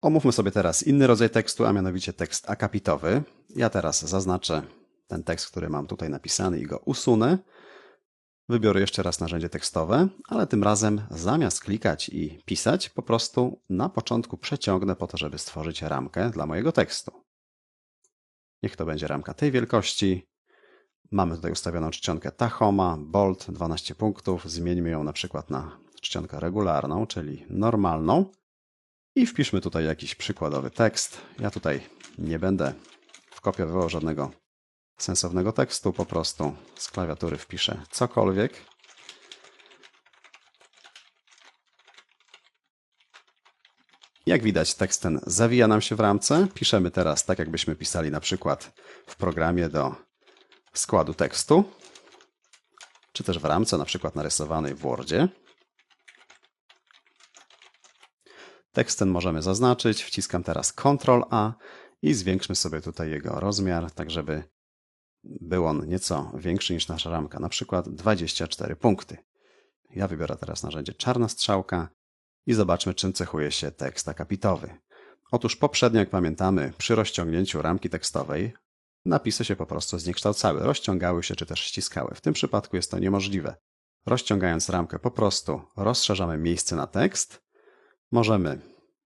Omówmy sobie teraz inny rodzaj tekstu, a mianowicie tekst akapitowy. Ja teraz zaznaczę ten tekst, który mam tutaj napisany i go usunę. Wybiorę jeszcze raz narzędzie tekstowe, ale tym razem zamiast klikać i pisać, po prostu na początku przeciągnę po to, żeby stworzyć ramkę dla mojego tekstu. Niech to będzie ramka tej wielkości. Mamy tutaj ustawioną czcionkę Tahoma, Bold 12 punktów. Zmieńmy ją na przykład na czcionkę regularną, czyli normalną. I wpiszmy tutaj jakiś przykładowy tekst. Ja tutaj nie będę wkopiowywał żadnego sensownego tekstu, po prostu z klawiatury wpiszę cokolwiek. Jak widać, tekst ten zawija nam się w ramce. Piszemy teraz tak, jakbyśmy pisali na przykład w programie do składu tekstu, czy też w ramce, na przykład narysowanej w Wordzie. Tekst ten możemy zaznaczyć. Wciskam teraz Ctrl A i zwiększmy sobie tutaj jego rozmiar, tak żeby był on nieco większy niż nasza ramka, na przykład 24 punkty. Ja wybiorę teraz narzędzie czarna strzałka i zobaczmy, czym cechuje się tekst akapitowy. Otóż poprzednio, jak pamiętamy, przy rozciągnięciu ramki tekstowej napisy się po prostu zniekształcały, rozciągały się czy też ściskały. W tym przypadku jest to niemożliwe. Rozciągając ramkę po prostu rozszerzamy miejsce na tekst. Możemy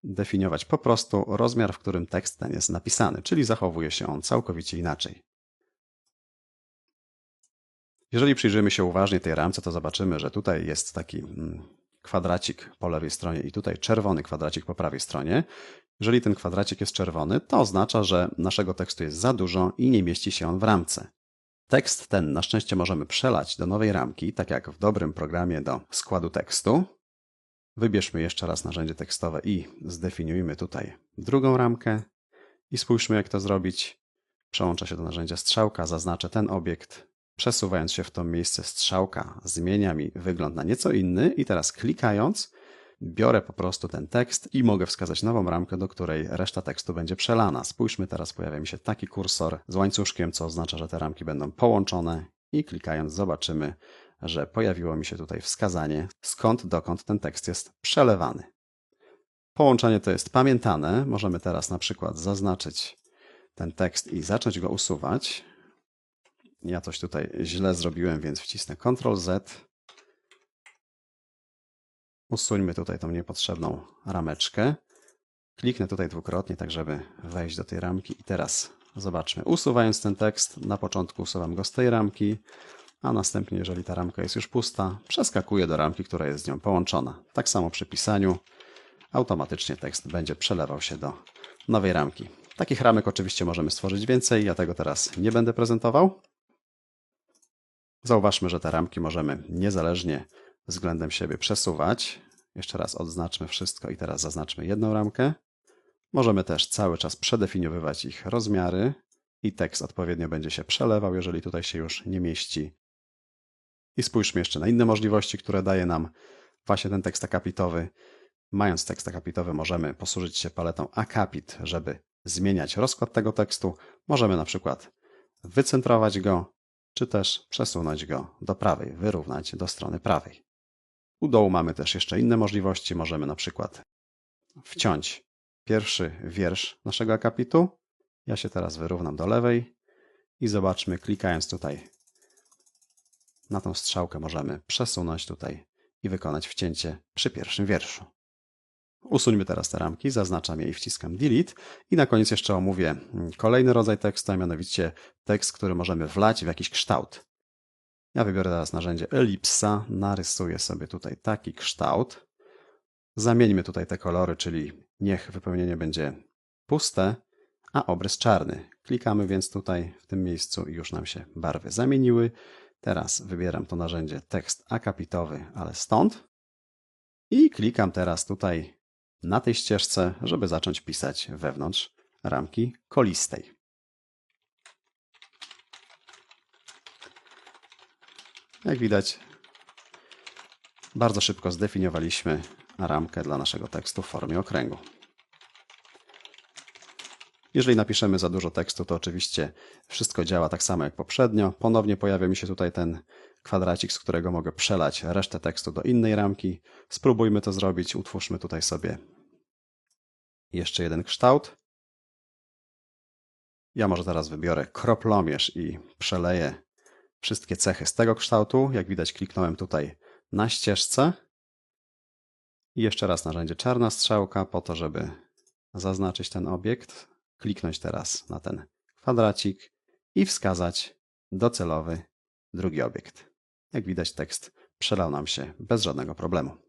definiować po prostu rozmiar, w którym tekst ten jest napisany, czyli zachowuje się on całkowicie inaczej. Jeżeli przyjrzymy się uważnie tej ramce, to zobaczymy, że tutaj jest taki mm, kwadracik po lewej stronie i tutaj czerwony kwadracik po prawej stronie. Jeżeli ten kwadracik jest czerwony, to oznacza, że naszego tekstu jest za dużo i nie mieści się on w ramce. Tekst ten na szczęście możemy przelać do nowej ramki, tak jak w dobrym programie do składu tekstu. Wybierzmy jeszcze raz narzędzie tekstowe i zdefiniujmy tutaj drugą ramkę. I spójrzmy, jak to zrobić. Przełączę się do narzędzia strzałka, zaznaczę ten obiekt, Przesuwając się w to miejsce strzałka zmienia mi wygląd na nieco inny i teraz klikając biorę po prostu ten tekst i mogę wskazać nową ramkę, do której reszta tekstu będzie przelana. Spójrzmy, teraz pojawia mi się taki kursor z łańcuszkiem, co oznacza, że te ramki będą połączone i klikając zobaczymy, że pojawiło mi się tutaj wskazanie, skąd dokąd ten tekst jest przelewany. Połączenie to jest pamiętane. Możemy teraz na przykład zaznaczyć ten tekst i zacząć go usuwać. Ja coś tutaj źle zrobiłem, więc wcisnę Ctrl Z. Usuńmy tutaj tą niepotrzebną rameczkę. Kliknę tutaj dwukrotnie, tak żeby wejść do tej ramki. I teraz zobaczmy. Usuwając ten tekst, na początku usuwam go z tej ramki, a następnie, jeżeli ta ramka jest już pusta, przeskakuję do ramki, która jest z nią połączona. Tak samo przy pisaniu automatycznie tekst będzie przelewał się do nowej ramki. Takich ramek oczywiście możemy stworzyć więcej, ja tego teraz nie będę prezentował. Zauważmy, że te ramki możemy niezależnie względem siebie przesuwać. Jeszcze raz odznaczmy wszystko i teraz zaznaczmy jedną ramkę. Możemy też cały czas przedefiniowywać ich rozmiary i tekst odpowiednio będzie się przelewał, jeżeli tutaj się już nie mieści. I spójrzmy jeszcze na inne możliwości, które daje nam właśnie ten tekst akapitowy. Mając tekst akapitowy możemy posłużyć się paletą akapit, żeby zmieniać rozkład tego tekstu. Możemy na przykład wycentrować go, czy też przesunąć go do prawej, wyrównać do strony prawej. U dołu mamy też jeszcze inne możliwości. Możemy na przykład wciąć pierwszy wiersz naszego akapitu. Ja się teraz wyrównam do lewej i zobaczmy, klikając tutaj na tą strzałkę możemy przesunąć tutaj i wykonać wcięcie przy pierwszym wierszu. Usuńmy teraz te ramki, zaznaczam je i wciskam Delete. I na koniec jeszcze omówię kolejny rodzaj tekstu, a mianowicie tekst, który możemy wlać w jakiś kształt. Ja wybiorę teraz narzędzie Ellipsa, narysuję sobie tutaj taki kształt. Zamieńmy tutaj te kolory, czyli niech wypełnienie będzie puste, a obrys czarny. Klikamy więc tutaj w tym miejscu i już nam się barwy zamieniły. Teraz wybieram to narzędzie tekst akapitowy, ale stąd. I klikam teraz tutaj na tej ścieżce, żeby zacząć pisać wewnątrz ramki kolistej. Jak widać, bardzo szybko zdefiniowaliśmy ramkę dla naszego tekstu w formie okręgu. Jeżeli napiszemy za dużo tekstu, to oczywiście wszystko działa tak samo jak poprzednio. Ponownie pojawia mi się tutaj ten kwadracik, z którego mogę przelać resztę tekstu do innej ramki. Spróbujmy to zrobić. Utwórzmy tutaj sobie Jeszcze jeden kształt. Ja może teraz wybiorę kroplomierz i przeleję wszystkie cechy z tego kształtu. Jak widać, kliknąłem tutaj na ścieżce. I jeszcze raz narzędzie czarna strzałka po to, żeby zaznaczyć ten obiekt. Kliknąć teraz na ten kwadracik i wskazać docelowy drugi obiekt. Jak widać, tekst przelał nam się bez żadnego problemu.